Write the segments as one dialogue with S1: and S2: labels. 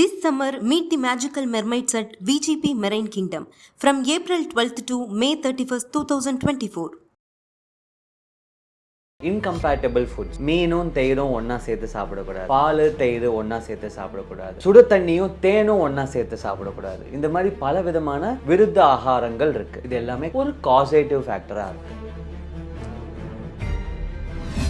S1: This summer, meet the magical mermaids at VGP Marine Kingdom from April 12th to May 31st, 2024.
S2: Incompatible foods மீனும் தயிரும் ஒன்னா சேர்த்து சாப்பிடக்கூடாது. பால் தயிர் ஒன்னா சேர்த்து சாப்பிடக்கூடாது. சுடு தண்ணியும் தேனும் ஒன்னா சேர்த்து சாப்பிடக்கூடாது. இந்த மாதிரி பல விதமான விருத்த ஆகாரங்கள் இருக்கு. இது எல்லாமே ஒரு காசேட்டிவ் ஃபேக்டரா இருக்கு.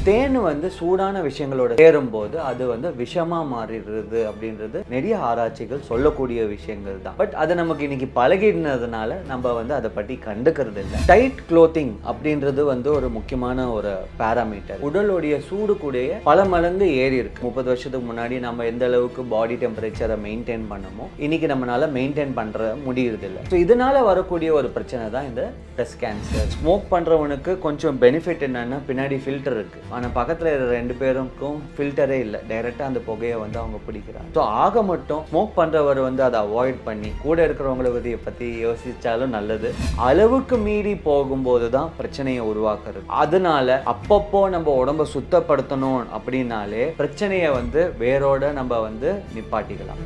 S2: தேன் வந்து சூடான விஷயங்களோட சேரும்போது அது வந்து விஷமா மாறிடுறது அப்படின்றது நிறைய ஆராய்ச்சிகள் சொல்லக்கூடிய விஷயங்கள் தான். பட் அது நமக்கு இன்னைக்கு பழகினதுனால நம்ம வந்து அதை பற்றி கண்டுக்கிறது இல்லை. டைட் க்ளோத்திங் அப்படின்றது வந்து ஒரு முக்கியமான ஒரு பேராமீட்டர் உடலுடைய சூடு கூடயே பல மடங்கு ஏறி இருக்கு. முப்பது வருஷத்துக்கு முன்னாடி நம்ம எந்த அளவுக்கு பாடி டெம்பரேச்சரை மெயின்டைன் பண்ணமோ இன்னைக்கு நம்மளால மெயின்டைன் பண்ற முடியறது இல்லை. ஸோ இதனால வரக்கூடிய ஒரு பிரச்சனை தான் இந்த பிரஸ்ட் கேன்சர் ஸ்மோக் பண்றவனுக்கு கொஞ்சம் பெனிஃபிட் என்னன்னா பின்னாடி ஃபில்டர் இருக்கு. ஆனா பக்கத்துல இருக்கிற ரெண்டு பேருக்கும் ஃபில்டரே இல்லை. டைரக்டா அந்த புகையை வந்து அவங்க பிடிக்கிறாங்க. ஸோ ஆக மட்டும் ஸ்மோக் பண்றவர் வந்து அதை அவாய்ட் பண்ணி கூட இருக்கிறவங்கள பத்தி பத்தி யோசிச்சாலும் நல்லது. அளவுக்கு மீறி போகும்போது தான் பிரச்சனையை உருவாக்குறது. அதனால அப்பப்போ நம்ம உடம்ப சுத்தப்படுத்தணும் அப்படின்னாலே பிரச்சனையை வந்து வேரோட நம்ம வந்து நிப்பாட்டிக்கலாம்.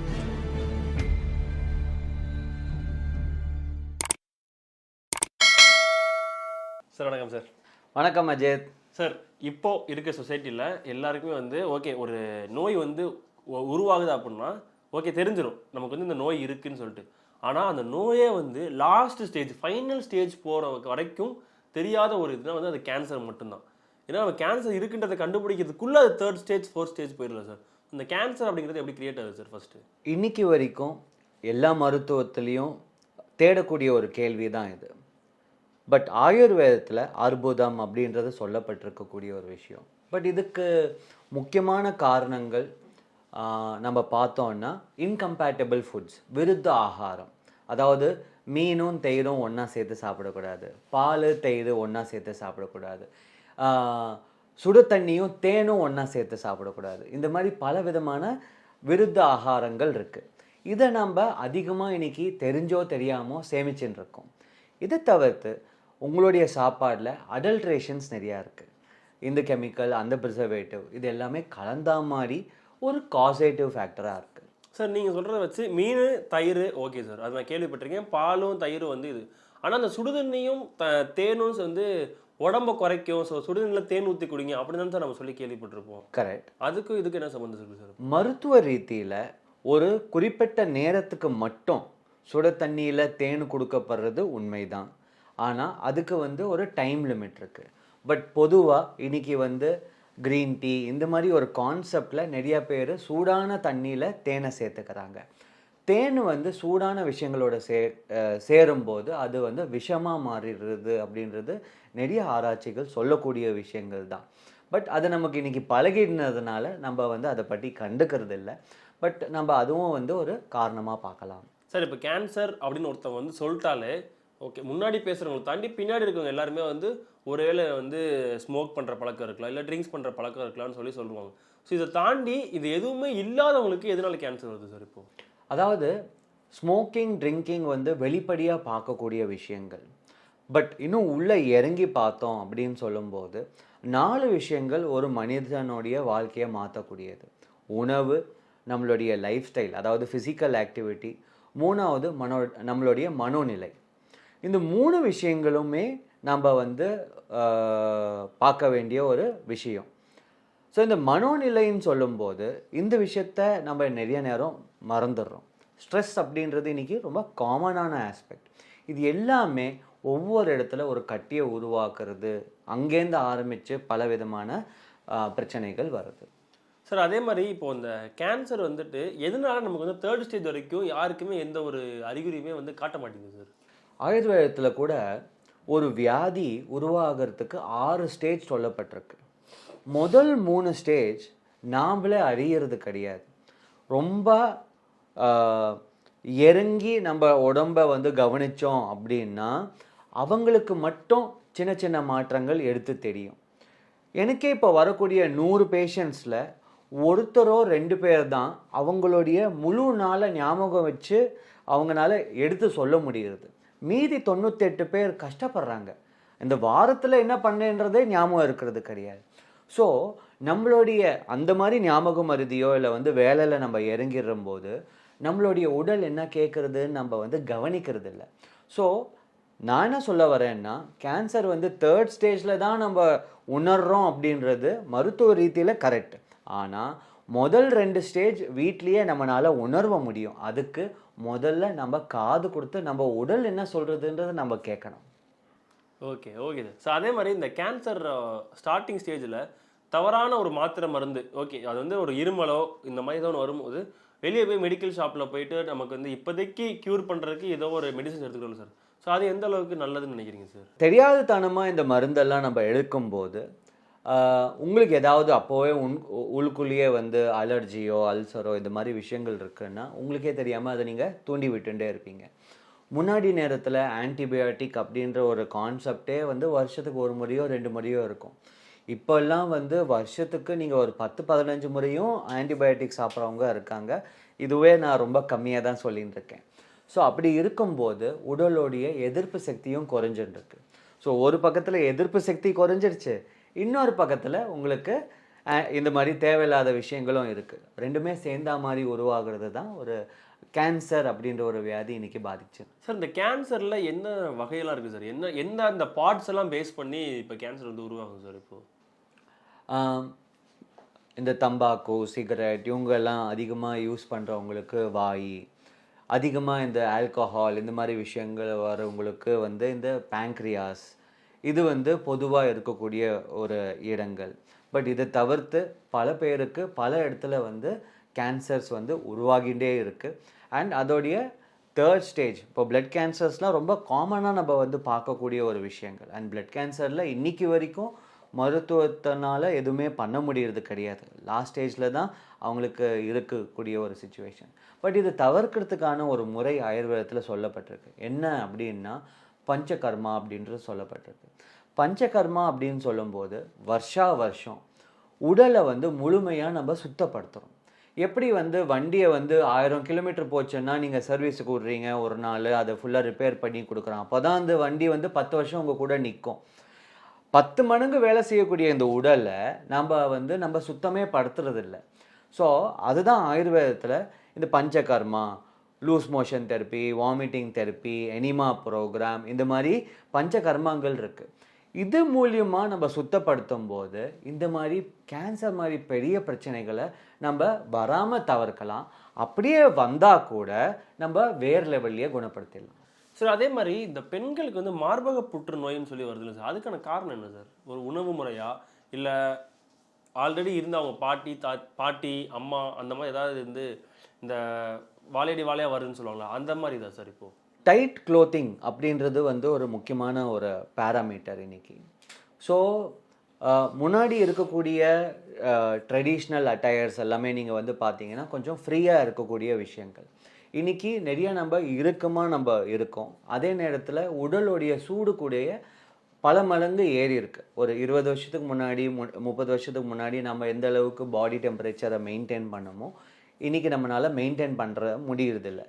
S3: சார் வணக்கம் சார்.
S2: வணக்கம் அஜித்.
S3: சார் இப்போ இருக்க சொசைட்டியில் எல்லாருக்குமே வந்து ஓகே ஒரு நோய் வந்து உ- உருவாகுது அப்படின்னா ஓகே தெரிஞ்சிடும் நமக்கு வந்து இந்த நோய் இருக்குன்னு சொல்லிட்டு. ஆனால் அந்த நோயே வந்து லாஸ்ட் ஸ்டேஜ் ஃபைனல் ஸ்டேஜ் போகிற வரைக்கும் தெரியாத ஒரு இதுனா வந்து அது கேன்சர் மட்டும்தான். ஏன்னா நம்ம கேன்சர் இருக்குன்றதை கண்டுபிடிக்கிறதுக்குள்ளே அது தேர்ட் ஸ்டேஜ் ஃபோர்த் ஸ்டேஜ் போயிடல சார் இந்த கேன்சர் அப்படிங்கிறது எப்படி கிரியேட் ஆகுது சார் ஃபஸ்ட்டு
S2: இன்னைக்கு வரைக்கும் எல்லா மருத்துவத்துலேயும் தேடக்கூடிய ஒரு கேள்வி தான் இது. பட் ஆயுர்வேதத்தில் அற்புதம் அப்படின்றது சொல்லப்பட்டிருக்கக்கூடிய ஒரு விஷயம். பட் இதுக்கு முக்கியமான காரணங்கள் நம்ம பார்த்தோன்னா இன்கம்பேட்டபிள் ஃபுட்ஸ் விருத்த ஆகாரம். அதாவது மீனும் தயிரும் ஒன்றா சேர்த்து சாப்பிடக்கூடாது. பால் தயிர் ஒன்றா சேர்த்து சாப்பிடக்கூடாது. சுடு தண்ணியும் தேனும் ஒன்றா சேர்த்து சாப்பிடக்கூடாது. இந்த மாதிரி பல விதமான விருத்த ஆகாரங்கள் இருக்குது இதை நம்ம அதிகமாக இன்னைக்கு தெரிஞ்சோ தெரியாமோ சேமிச்சுன்னு இருக்கோம். இதை தவிர்த்து உங்களுடைய சாப்பாடில் அடல்ட்ரேஷன்ஸ் நிறையா இருக்குது இந்த கெமிக்கல் அந்த ப்ரிசர்வேட்டிவ் இது எல்லாமே கலந்தா மாதிரி ஒரு காசேட்டிவ் ஃபேக்டராக இருக்குது
S3: சார் நீங்கள் சொல்கிறத வச்சு மீன் தயிர் ஓகே சார் அது நான் கேள்விப்பட்டிருக்கேன். பாலும் தயிரும் வந்து இது. ஆனால் அந்த சுடுதண்ணியும் த தேனும் வந்து உடம்ப குறைக்கும். ஸோ சுடுதண்ணியில் தேன் ஊற்றி குடிங்க அப்படின்னு தான் சார் நம்ம சொல்லி கேள்விப்பட்டிருப்போம்.
S2: கரெக்ட்
S3: அதுக்கும் இதுக்கு என்ன சம்மந்தம் இருக்கு சார்
S2: மருத்துவ ரீதியில் ஒரு குறிப்பிட்ட நேரத்துக்கு மட்டும் சுட தண்ணியில் தேன் கொடுக்கப்படுறது உண்மைதான். ஆனால் அதுக்கு வந்து ஒரு டைம் லிமிட் இருக்குது பட் பொதுவாக இன்றைக்கி வந்து க்ரீன் டீ இந்த மாதிரி ஒரு கான்செப்டில் நிறைய பேர் சூடான தண்ணியில் தேனை சேர்த்துக்கிறாங்க. தேன் வந்து சூடான விஷயங்களோட சே சேரும்போது அது வந்து விஷமாக மாறிடுறது அப்படின்றது நிறைய ஆராய்ச்சிகள் சொல்லக்கூடிய விஷயங்கள் தான். பட் அது நமக்கு இன்னைக்கு பழகினதுனால நம்ம வந்து அதை பற்றி கண்டுக்கிறது இல்லை பட் நம்ம அதுவும் வந்து ஒரு காரணமாக பார்க்கலாம்.
S3: சார் இப்போ கேன்சர் அப்படின்னு ஒருத்தவங்க வந்து சொல்லிட்டாலே ஓகே முன்னாடி பேசுகிறவங்களை தாண்டி பின்னாடி இருக்கவங்க எல்லாருமே வந்து ஒருவேளை வந்து ஸ்மோக் பண்ணுற பழக்கம் இருக்கலாம் இல்லை ட்ரிங்க்ஸ் பண்ணுற பழக்கம் இருக்கலாம்னு சொல்லி சொல்லுவாங்க. ஸோ இதை தாண்டி இது எதுவுமே இல்லாதவங்களுக்கு எதனால கேன்சர் வருது சார் இப்போ?
S2: அதாவது ஸ்மோக்கிங் ட்ரிங்கிங் வந்து வெளிப்படையாக பார்க்கக்கூடிய விஷயங்கள். பட் இன்னும் உள்ளே இறங்கி பார்த்தோம் அப்படின்னு சொல்லும்போது நாலு விஷயங்கள் ஒரு மனிதனுடைய வாழ்க்கையை மாற்றக்கூடியது உணவு நம்மளுடைய லைஃப் ஸ்டைல் அதாவது ஃபிசிக்கல் ஆக்டிவிட்டி மூணாவது மனோ நம்மளுடைய மனோநிலை. இந்த மூணு விஷயங்களுமே நம்ம வந்து பார்க்க வேண்டிய ஒரு விஷயம். ஸோ இந்த மனோநிலைன்னு சொல்லும்போது இந்த விஷயத்த நம்ம நிறைய நேரம் மறந்துடுறோம். ஸ்ட்ரெஸ் அப்படின்றது இன்றைக்கி ரொம்ப காமனான ஆஸ்பெக்ட் இது எல்லாமே ஒவ்வொரு இடத்துல ஒரு கட்டியை உருவாக்குறது அங்கேருந்து ஆரம்பித்து பல விதமான பிரச்சனைகள் வருது.
S3: சார் அதே மாதிரி இப்போ இந்த கேன்சர் வந்துட்டு எதனால நமக்கு வந்து தேர்ட் ஸ்டேஜ் வரைக்கும் யாருக்குமே எந்த ஒரு அறிகுறியுமே வந்து காட்ட மாட்டேங்குது சார்
S2: ஆயுர்வேதத்தில் கூட ஒரு வியாதி உருவாகிறதுக்கு ஆறு ஸ்டேஜ் சொல்லப்பட்டிருக்கு. முதல் மூணு ஸ்டேஜ் நாம்ளே அறியறது கிடையாது. ரொம்ப இறங்கி நம்ம உடம்ப வந்து கவனிச்சோம் அப்படின்னா அவங்களுக்கு மட்டும் சின்ன சின்ன மாற்றங்கள் எடுத்து தெரியும். எனக்கே இப்போ வரக்கூடிய நூறு பேஷண்ட்ஸில் ஒருத்தரோ ரெண்டு பேர் தான் அவங்களுடைய முழு நாளை ஞாபகம் வச்சு அவங்களால எடுத்து சொல்ல முடிகிறது மீதி தொண்ணூத்தெட்டு பேர் கஷ்டப்படுறாங்க. இந்த வாரத்தில் என்ன பண்ணேன்றதே ஞாபகம் இருக்கிறது கிடையாது. ஸோ நம்மளுடைய அந்த மாதிரி ஞாபகம் மருதியோ இல்லை வந்து வேலையில் நம்ம இறங்கிடும் போது நம்மளுடைய உடல் என்ன கேட்குறதுன்னு நம்ம வந்து கவனிக்கிறது இல்லை. ஸோ நான் என்ன சொல்ல வரேன்னா கேன்சர் வந்து தேர்ட் ஸ்டேஜில் தான் நம்ம உணர்கிறோம் அப்படின்றது மருத்துவ ரீதியில் கரெக்ட் ஆனால் முதல் ரெண்டு ஸ்டேஜ் வீட்லேயே நம்மளால் உணர்வ முடியும். அதுக்கு முதல்ல நம்ம காது கொடுத்து நம்ம உடல் என்ன சொல்கிறதுன்றதை நம்ம கேட்கணும்.
S3: Okay okay sir. ஸோ அதே மாதிரி இந்த கேன்சர் ஸ்டார்டிங் ஸ்டேஜில் தவறான ஒரு மாத்திரை மருந்து ஓகே அது வந்து ஒரு இருமலோ இந்த மாதிரி ஏதோ ஒன்று வரும்போது வெளியே போய் மெடிக்கல் ஷாப்பில் போயிட்டு நமக்கு வந்து இப்போதைக்கு க்யூர் பண்ணுறதுக்கு ஏதோ ஒரு மெடிசன் எடுத்துக்கணும் சார். ஸோ அது எந்த அளவுக்கு நல்லதுன்னு நினைக்கிறீங்க சார்?
S2: தெரியாத தனமாக இந்த மருந்தெல்லாம் நம்ம எடுக்கும்போது உங்களுக்கு ஏதாவது அப்போவே உன் உ- உள்ளுக்குள்ளேயே வந்து அலர்ஜியோ அல்சரோ இந்த மாதிரி விஷயங்கள் இருக்குன்னா உங்களுக்கே தெரியாமல் அதை நீங்கள் தூண்டி விட்டுட்டே இருப்பீங்க. முன்னாடி நேரத்தில் ஆன்டிபயோட்டிக் அப்படின்ற ஒரு கான்செப்டே வந்து வருஷத்துக்கு ஒரு முறையோ ரெண்டு முறையோ இருக்கும். இப்போல்லாம் வந்து வருஷத்துக்கு நீங்கள் ஒரு பத்து பதினஞ்சு முறையும் ஆன்டிபயோட்டிக் சாப்பிட்றவங்க இருக்காங்க. இதுவே நான் ரொம்ப கம்மியாக தான் சொல்லின்னு இருக்கேன். ஸோ அப்படி இருக்கும்போது உடலுடைய எதிர்ப்பு சக்தியும் குறைஞ்சுட்டு இருக்கு. ஸோ ஒரு பக்கத்தில் எதிர்ப்பு சக்தி குறைஞ்சிருச்சு இன்னொரு பக்கத்தில் உங்களுக்கு இந்த மாதிரி தேவையில்லாத விஷயங்களும் இருக்குது ரெண்டுமே சேர்ந்தா மாதிரி உருவாகிறது தான் ஒரு கேன்சர் அப்படின்ற ஒரு வியாதி இன்னைக்கு பாதிச்சு.
S3: சார் இந்த கேன்சரில் என்ன வகையெல்லாம் இருக்குது சார்? என்ன என்ன அந்த பார்ட்ஸ் எல்லாம் பேஸ் பண்ணி இப்போ கேன்சர் வந்து உருவாகும் சார் இப்போ?
S2: ஆம், இந்த தம்பாக்கு சிகரெட் இவங்கெல்லாம் அதிகமாக யூஸ் பண்ணுறவங்களுக்கு வாய் அதிகமாக இந்த ஆல்கஹால் இந்த மாதிரி விஷயங்கள் வரவங்களுக்கு வந்து இந்த பேங்க்ரியாஸ் இது வந்து பொதுவாக இருக்கக்கூடிய ஒரு இடங்கள். பட் இதை தவிர்த்து பல பேருக்கு பல இடத்துல வந்து கேன்சர்ஸ் வந்து உருவாகிட்டே இருக்குது அண்ட் அதோடைய தேர்ட் ஸ்டேஜ் இப்போ பிளட் கேன்சர்ஸ்லாம் ரொம்ப காமனாக நம்ம வந்து பார்க்கக்கூடிய ஒரு விஷயங்கள். அண்ட் பிளட் கேன்சரில் இன்றைக்கி வரைக்கும் மருத்துவத்தினால எதுவுமே பண்ண முடியறது கிடையாது. லாஸ்ட் ஸ்டேஜில் தான் அவங்களுக்கு இருக்கக்கூடிய ஒரு சுச்சுவேஷன் பட் இது தவிர்க்கிறதுக்கான ஒரு முறை ஆயுர்வேதத்தில் சொல்லப்பட்டிருக்கு. என்ன அப்படின்னா பஞ்சகர்மா அப்படின்றது சொல்லப்பட்டிருக்கு. பஞ்சகர்மா அப்படின்னு சொல்லும்போது வருஷா வருஷம் உடலை வந்து முழுமையாக நம்ம சுத்தப்படுத்துகிறோம் எப்படி வந்து வண்டியை வந்து ஆயிரம் கிலோமீட்டர் போச்சுன்னா நீங்கள் சர்வீஸுக்கு விட்றீங்க ஒரு நாள் அதை ஃபுல்லாக ரிப்பேர் பண்ணி கொடுக்குறோம் அப்போ தான் அந்த வண்டி வந்து பத்து வருஷம் உங்கள் கூட நிற்கும் பத்து மடங்கு வேலை செய்யக்கூடிய இந்த உடலை நம்ம வந்து நம்ம சுத்தமே படுத்துறதில்ல. ஸோ அதுதான் ஆயுர்வேதத்தில் இந்த panchakarma loose motion therapy vomiting therapy enema programme இந்த மாதிரி பஞ்சகர்மங்கள் இருக்குது இது மூலியமாக நம்ம சுத்தப்படுத்தும் போது இந்த மாதிரி கேன்சர் மாதிரி பெரிய பிரச்சனைகளை நம்ம வராமல் தவிர்க்கலாம். அப்படியே வந்தால் கூட நம்ம வேறு லெவல்லையே குணப்படுத்திடலாம்.
S3: சார் அதே மாதிரி இந்த பெண்களுக்கு வந்து மார்பக புற்றுநோய்னு சொல்லி வருதுல்ல சார்? அதுக்கான காரணம் என்ன சார்? ஒரு உணவு முறையா? இல்லை ஆல்ரெடி இருந்த அவங்க பாட்டி தா பாட்டி அம்மா அந்த மாதிரி ஏதாவது இருந்து இந்த வாழையடி வாழையா வருதுன்னு சொல்லுவாங்களா? அந்த மாதிரி தான் சார் இப்போ?
S2: டைட் க்ளோத்திங் அப்படின்றது வந்து ஒரு முக்கியமான ஒரு பேராமீட்டர் இன்னைக்கு. ஸோ முன்னாடி இருக்கக்கூடிய ட்ரெடிஷ்னல் அட்டையர்ஸ் எல்லாமே நீங்கள் வந்து பார்த்தீங்கன்னா கொஞ்சம் ஃப்ரீயாக இருக்கக்கூடிய விஷயங்கள். இன்றைக்கி நிறைய நம்ம இறுக்கமாக நம்ம இருக்கோம். அதே நேரத்தில் உடலுடைய சூடு கூடிய பல மடங்கு ஏறி இருக்குது ஒரு இருபது வருஷத்துக்கு முன்னாடி மு- முப்பது வருஷத்துக்கு முன்னாடி நம்ம எந்த அளவுக்கு பாடி டெம்பரேச்சரை மெயின்டைன் பண்ணமோ இன்னைக்கு நம்மளால மெயின்டைன் பண்ணுற முடியறதில்ல.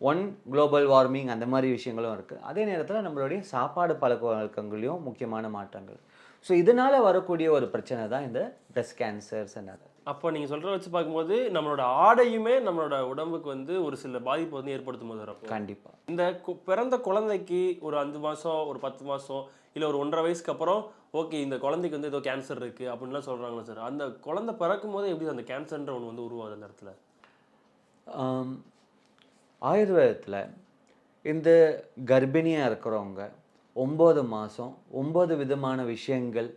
S2: ஒன் குளோபல் வார்மிங் அந்த மாதிரி விஷயங்களும் இருக்குது அதே நேரத்தில் நம்மளுடைய சாப்பாடு பழக்க வழக்கங்களையும் முக்கியமான மாற்றங்கள். ஸோ இதனால வரக்கூடிய ஒரு பிரச்சனை தான் இந்த பிரஸ்ட் கேன்சர்ஸ் அது
S3: அப்போ நீங்கள் சொல்கிற வச்சு பார்க்கும்போது நம்மளோட ஆடையுமே நம்மளோட உடம்புக்கு வந்து ஒரு சில பாதிப்பு வந்து ஏற்படுத்தும் போது அப்போ
S2: கண்டிப்பாக
S3: இந்த கு- பிறந்த குழந்தைக்கு ஒரு அஞ்சு மாதம் ஒரு பத்து மாதம் இல்லை ஒரு ஒன்றரை வயசுக்கு அப்புறம் ஓகே இந்த குழந்தைக்கு வந்து ஏதோ கேன்சர் இருக்குது அப்படின்லாம் சொல்கிறாங்களா சார். அந்த குழந்தை பிறக்கும் போது எப்படி அந்த கேன்சர்ன்ற ஒன்று வந்து உருவாகுது அந்த இடத்துல?
S2: ஆயுர்வேதத்தில் இந்த கர்ப்பிணியாக இருக்கிறவங்க ஒம்பது மாதம் ஒம்பது விதமான விஷயங்கள்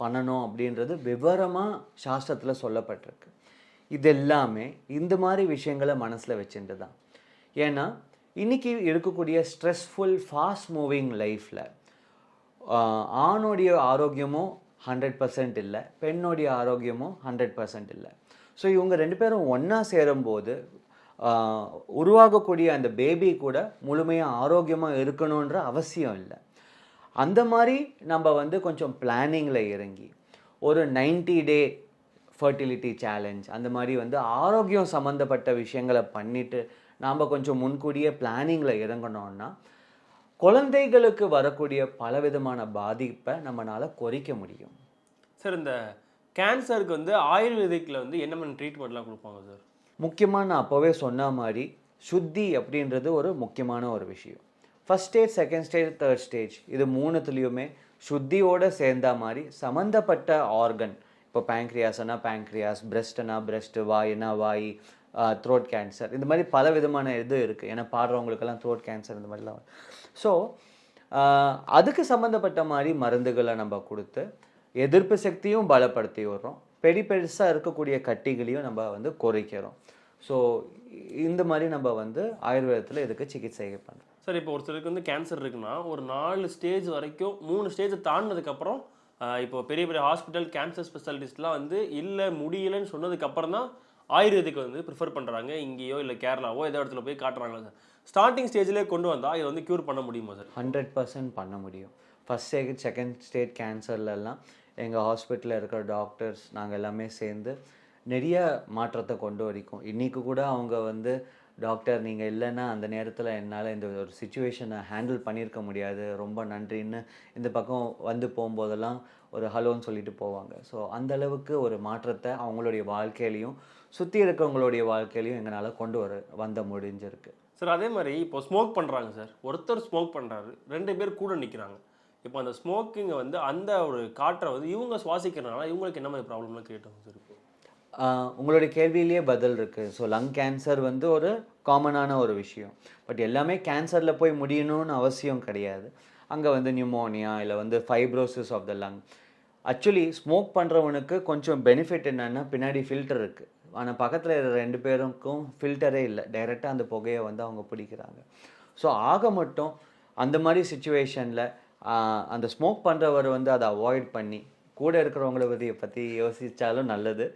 S2: பண்ணணும் அப்படின்றது விவரமாக சாஸ்திரத்தில் சொல்லப்பட்டிருக்கு. இது எல்லாமே இந்த மாதிரி விஷயங்களை மனசில் வச்சுட்டு தான். ஏன்னா இன்றைக்கி இருக்கக்கூடிய ஸ்ட்ரெஸ்ஃபுல் ஃபாஸ்ட் மூவிங் லைஃப்பில் ஆணுடைய ஆரோக்கியமும் ஹண்ட்ரட் பர்சன்ட் இல்லை பெண்ணுடைய ஆரோக்கியமும் ஹண்ட்ரட் பர்சன்ட் இல்லை. ஸோ இவங்க ரெண்டு பேரும் ஒன்றா சேரும்போது உருவாகக்கூடிய அந்த பேபி கூட முழுமையாக ஆரோக்கியமாக இருக்கணுன்ற அவசியம் இல்லை. அந்த மாதிரி நம்ம வந்து கொஞ்சம் பிளானிங்கில் இறங்கி ஒரு 90 டே ஃபர்டிலிட்டி சேலஞ்ச் அந்த மாதிரி வந்து ஆரோக்கியம் சம்மந்தப்பட்ட விஷயங்களை பண்ணிட்டு நாம் கொஞ்சம் முன்கூடியே பிளானிங்கில் இறங்கணும்னா குழந்தைகளுக்கு வரக்கூடிய பலவிதமான பாதிப்பை நம்மளால் குறைக்க முடியும்.
S3: சார் இந்த கேன்சருக்கு வந்து ஆயுர்வேதிக்கில் வந்து என்ன மாதிரி ட்ரீட்மெண்ட்லாம் கொடுப்பாங்க சார்?
S2: முக்கியமாக நான் அப்போவே சொன்ன மாதிரி சுத்தி அப்படின்றது ஒரு முக்கியமான ஒரு விஷயம். First stage second stage third stage இது மூணுத்துலேயுமே சுத்தியோடு சேர்ந்தா மாதிரி சம்மந்தப்பட்ட ஆர்கன் இப்போ பேங்க்ரியாஸ்னா பேங்க்ரியாஸ் பிரெஸ்ட்னா பிரெஸ்ட் வாய்னா வாய் த்ரோட் கேன்சர் இந்த மாதிரி பல விதமான இது இருக்குது ஏன்னா பாடுறவங்களுக்கெல்லாம் த்ரோட் கேன்சர் இந்த மாதிரிலாம் ஸோ அதுக்கு சம்மந்தப்பட்ட மாதிரி மருந்துகளை நம்ம கொடுத்து எதிர்ப்பு சக்தியும் பலப்படுத்தி வர்றோம். பெரி பெருசாக இருக்கக்கூடிய கட்டிகளையும் நம்ம வந்து குறைக்கிறோம். ஸோ இந்த மாதிரி நம்ம வந்து ஆயுர்வேதத்தில் இதுக்கு சிகிச்சை பண்ணுறோம்
S3: சார் இப்போ ஒருத்தருக்கு வந்து கேன்சர் இருக்குன்னா ஒரு நாலு ஸ்டேஜ் வரைக்கும் மூணு ஸ்டேஜ் தாண்டினதுக்கப்புறம் இப்போ பெரிய பெரிய ஹாஸ்பிட்டல் கேன்சர் ஸ்பெஷாலிட்டிஸ்ட்லாம் வந்து இல்லை முடியலன்னு சொன்னதுக்கப்புறம் தான் ஆயுர்வேதிக் வந்து ப்ரிஃபர் பண்ணுறாங்க இங்கேயோ இல்லை கேரளாவோ ஏதோ இடத்துல போய் காட்டுறாங்களா சார்? ஸ்டார்டிங் ஸ்டேஜ்லேயே கொண்டு வந்தால் இதை வந்து க்யூர் பண்ண முடியுமா சார்?
S2: ஹண்ட்ரட் பர்சன்ட் பண்ண முடியும். ஃபஸ்ட் ஸ்டேஜ் செகண்ட் ஸ்டேட் கேன்சர்லலாம் எங்கள் ஹாஸ்பிட்டலில் இருக்கிற டாக்டர்ஸ் நாங்கள் எல்லாமே சேர்ந்து நிறைய மாற்றத்தை கொண்டு வரைக்கும். இன்றைக்கி கூட அவங்க வந்து டாக்டர் நீங்கள் இல்லைன்னா அந்த நேரத்தில் என்னால் இந்த ஒரு சுச்சுவேஷனை ஹேண்டில் பண்ணியிருக்க முடியாது. ரொம்ப நன்றின்னு இந்த பக்கம் வந்து போகும்போதெல்லாம் ஒரு ஹலோன்னு சொல்லிட்டு போவாங்க. ஸோ அந்த அளவுக்கு ஒரு மாற்றத்தை அவங்களுடைய வாழ்க்கையிலையும் சுற்றி இருக்கவங்களுடைய வாழ்க்கையிலையும் எங்களால் கொண்டு வர வந்த முடிஞ்சிருக்கு.
S3: சார் அதே மாதிரி இப்போ ஸ்மோக் பண்ணுறாங்க சார். ஒருத்தர் ஸ்மோக் பண்ணுறாரு ரெண்டு பேர் கூட நிற்கிறாங்க இப்போ அந்த ஸ்மோக்கிங்கை வந்து அந்த ஒரு காற்றை வந்து இவங்க சுவாசிக்கிறனால இவங்களுக்கு என்ன மாதிரி ப்ராப்ளம்லாம் கிரியேட் ஆகும்
S2: உங்களுடைய கேள்வியிலேயே பதில் இருக்குது ஸோ லங் கேன்சர் வந்து ஒரு காமனான ஒரு விஷயம். பட் எல்லாமே கேன்சரில் போய் முடியணும்னு அவசியம் கிடையாது. அங்கே வந்து நியூமோனியா இல்லை வந்து fibrosis of the lung actually smoke பண்ணுறவனுக்கு கொஞ்சம் பெனிஃபிட் என்னன்னா பின்னாடி ஃபில்டர் இருக்குது ஆனால் பக்கத்தில் இருக்கிற ரெண்டு பேருக்கும் ஃபில்டரே இல்லை. டைரெக்டாக அந்த புகையை வந்து அவங்க பிடிக்கிறாங்க. ஸோ ஆக மட்டும் அந்த மாதிரி சுச்சுவேஷனில் அந்த ஸ்மோக் பண்ணுறவர் வந்து அதை அவாய்ட் பண்ணி கூட இருக்கிறவங்கள பற்றி பற்றி யோசித்தாலும் நல்லது.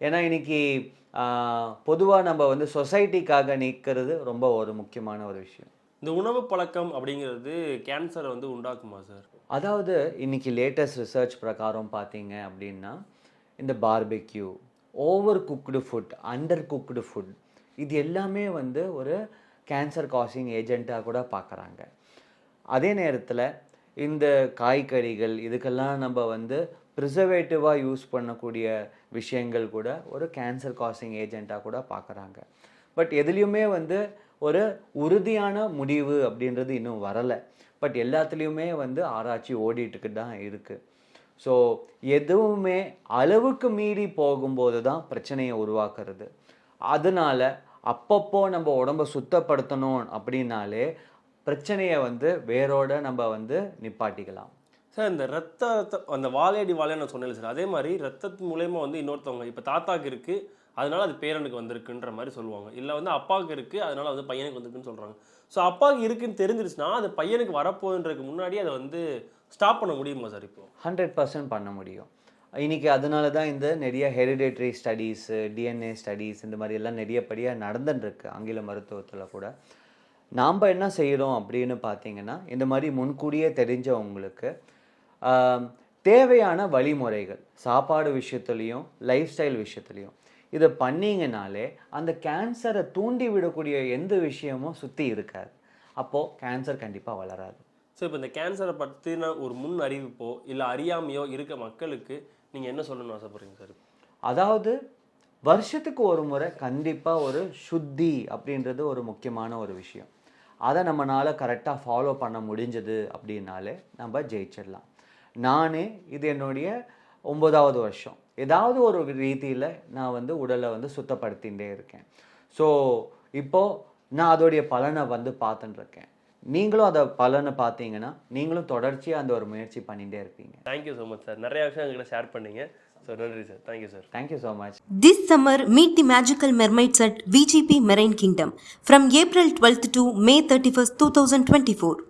S2: ஏன்னா இன்னைக்கு பொதுவாக நம்ம வந்து சொசைட்டிக்காக நிற்கிறது ரொம்ப ஒரு முக்கியமான ஒரு விஷயம்.
S3: இந்த உணவு பழக்கம் அப்படிங்கிறது கேன்சரை வந்து உண்டாக்குமா சார்
S2: அதாவது இன்னைக்கு லேட்டஸ்ட் ரிசர்ச் பிரகாரம் பார்த்தீங்க அப்படின்னா இந்த barbecue overcooked food undercooked food இது எல்லாமே வந்து ஒரு கேன்சர் காசிங் ஏஜெண்ட்டாக கூட பார்க்குறாங்க. அதே நேரத்தில் இந்த காய்கறிகள் இதுக்கெல்லாம் நம்ம வந்து ப்ரிசர்வேட்டிவாக யூஸ் பண்ணக்கூடிய விஷயங்கள் கூட ஒரு கேன்சர் காசிங் ஏஜெண்ட்டாக கூட பார்க்குறாங்க. பட் எதுலேயுமே வந்து ஒரு உறுதியான முடிவு அப்படின்றது இன்னும் வரலை. பட் எல்லாத்துலேயுமே வந்து ஆராய்ச்சி ஓடிட்டுக்கு தான் இருக்குது ஸோ எதுவுமே அளவுக்கு மீறி போகும்போது தான் பிரச்சனையை உருவாக்குறது. அதனால் அப்பப்போ நம்ம உடம்ப சுத்தப்படுத்தணும் அப்படின்னாலே பிரச்சனையை வந்து வேரோட நம்ம வந்து நிப்பாட்டிக்கலாம்.
S3: சார் இந்த ரத்த அந்த வாழையடி வாழையை நான் சொன்னேன் சார் அதே மாதிரி ரத்தத்து மூலயமா வந்து இன்னொருத்தவங்க இப்போ தாத்தாக்கு இருக்கு அதனால அது பேரனுக்கு வந்திருக்குன்ற மாதிரி சொல்லுவாங்க. இல்லை வந்து அப்பாவுக்கு இருக்கு அதனால வந்து பையனுக்கு வந்திருக்குன்னு சொல்றாங்க. ஸோ அப்பாவுக்கு இருக்குன்னு தெரிஞ்சிருச்சுன்னா அது பையனுக்கு வரப்போகுன்றதுக்கு முன்னாடி அதை வந்து ஸ்டாப் பண்ண முடியுமா சார் இப்போ?
S2: ஹண்ட்ரட் பர்சன்ட் பண்ண முடியும். இன்னைக்கு அதனால தான் இந்த நிறைய ஹெரிடேட்டரி ஸ்டடீஸு டிஎன்ஏ ஸ்டடீஸ் இந்த மாதிரி எல்லாம் நிறைய படியாக நடந்துட்டுருக்கு ஆங்கில மருத்துவத்தில் கூட. நாம் என்ன செய்கிறோம் அப்படின்னு பார்த்தீங்கன்னா இந்த மாதிரி முன்கூடியே தெரிஞ்சவங்களுக்கு தேவையான வழிமுறைகள் சாப்பாடு விஷயத்துலையும் லைஃப் ஸ்டைல் விஷயத்துலையும் இதை பண்ணீங்கனாலே அந்த கேன்சரை தூண்டி விடக்கூடிய எந்த விஷயமும் சுற்றி இருக்காது. அப்போது கேன்சர் கண்டிப்பாக வளராது.
S3: ஸோ இப்போ இந்த கேன்சரை பற்றின ஒரு முன் அறிவிப்போ இல்லை அறியாமையோ இருக்க மக்களுக்கு நீங்கள் என்ன சொல்லணும்னு ஆசைப்படுறீங்க சார்
S2: அதாவது வருஷத்துக்கு ஒரு முறை கண்டிப்பாக ஒரு சுத்தி அப்படின்றது ஒரு முக்கியமான ஒரு விஷயம். அதை நம்மளால் கரெக்டாக ஃபாலோ பண்ண முடிஞ்சது அப்படின்னாலே நம்ம ஜெயிச்சிடலாம். நானே இது என்னுடைய ஒம்பதாவது வருஷம். ஏதாவது ஒரு ரீதியில் நான் வந்து உடலை வந்து சுத்தப்படுத்திகிட்டே இருக்கேன். ஸோ இப்போது நான் அதோடைய பலனை வந்து பார்த்துட்டுருக்கேன். நீங்களும் அதை பலனை பார்த்தீங்கன்னா நீங்களும் தொடர்ச்சியாக அந்த ஒரு முயற்சி பண்ணிகிட்டே இருப்பீங்க.
S3: தேங்க்யூ ஸோ மச் சார் நிறைய விஷயம் எங்களை ஷேர் பண்ணீங்க. So, nandri sir. Thank you,
S2: sir. Thank you so much.
S1: This summer, meet the magical mermaids at VGP Marine Kingdom from April 12th to May 31st, 2024.